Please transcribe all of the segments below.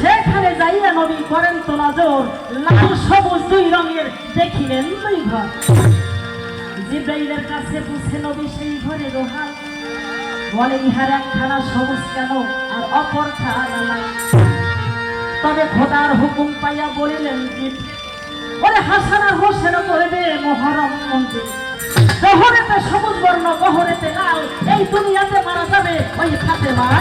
সেখানে যাইয়া নবী করেন তো নজর। লাল সবুজ দুই রঙের, দেখিলেন দুই ঘর। জিব্রাইলের কাছে পুছে নবী সেই ঘরে রোহাল বলে, ইহার একখানা সবুজ কেন? আর অপর খানা নাই। তবে খোদার হুকুম পাইয়া বলিলেন জিব ওরে হাসান হোসেন করবে মহরম মন্দির। জহরেতে সবুজ বর্ণ গহরেতে লাল, এই দুনিয়াতে মারা যাবে ওই খাতে মারা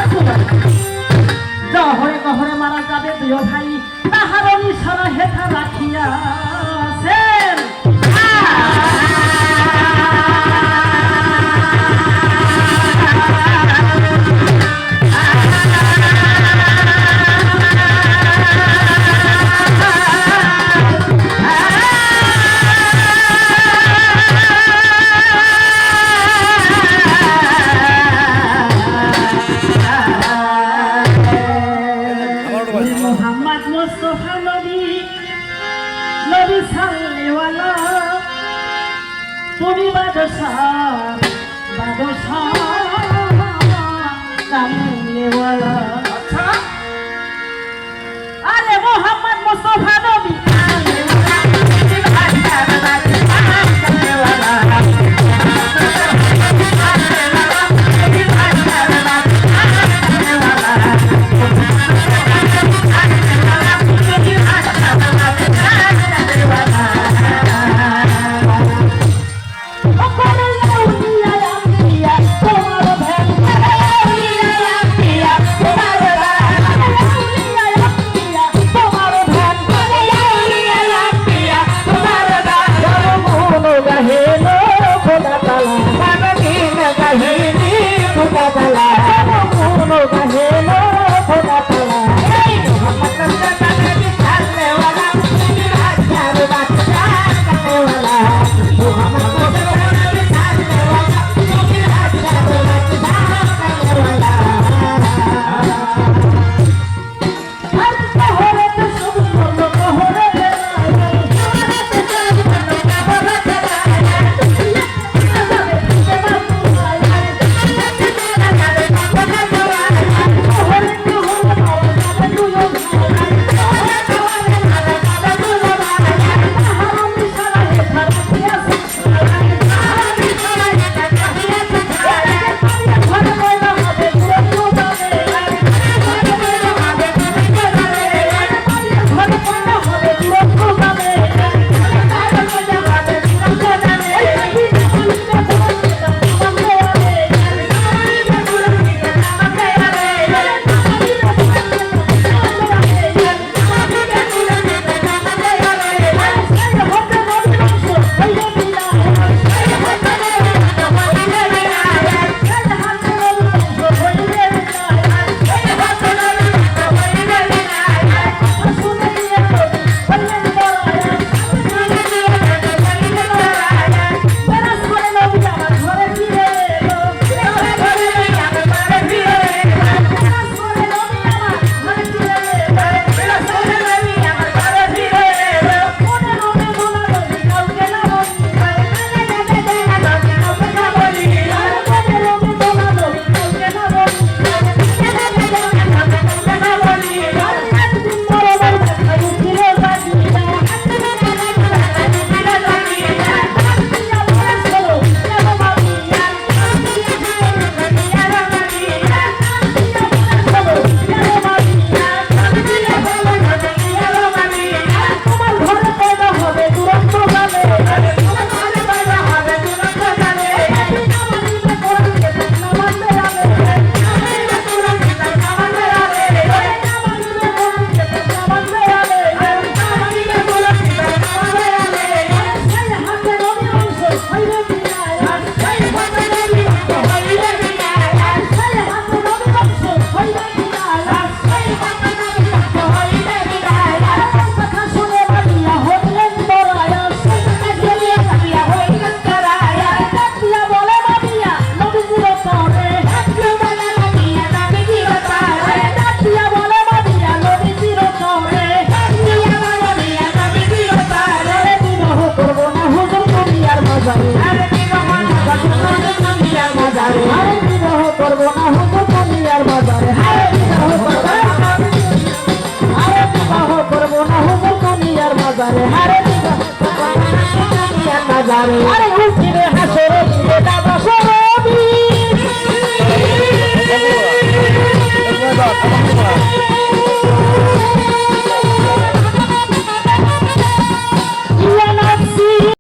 জহরে গহরে মারা যাবে দুই ভাই, তাহার নিশানা হেথা রাখিয়াছেন পরিবার সামনেওয়ালা বাজারে আরে বিরহ করব না হতো কলিয়ার বাজারে আরে বিরহ করব না আরে বিবাহ করব না হতো কলিয়ার বাজারে আরে বিবাহ বাজারে আরে উঠিরে হাসরে দাদা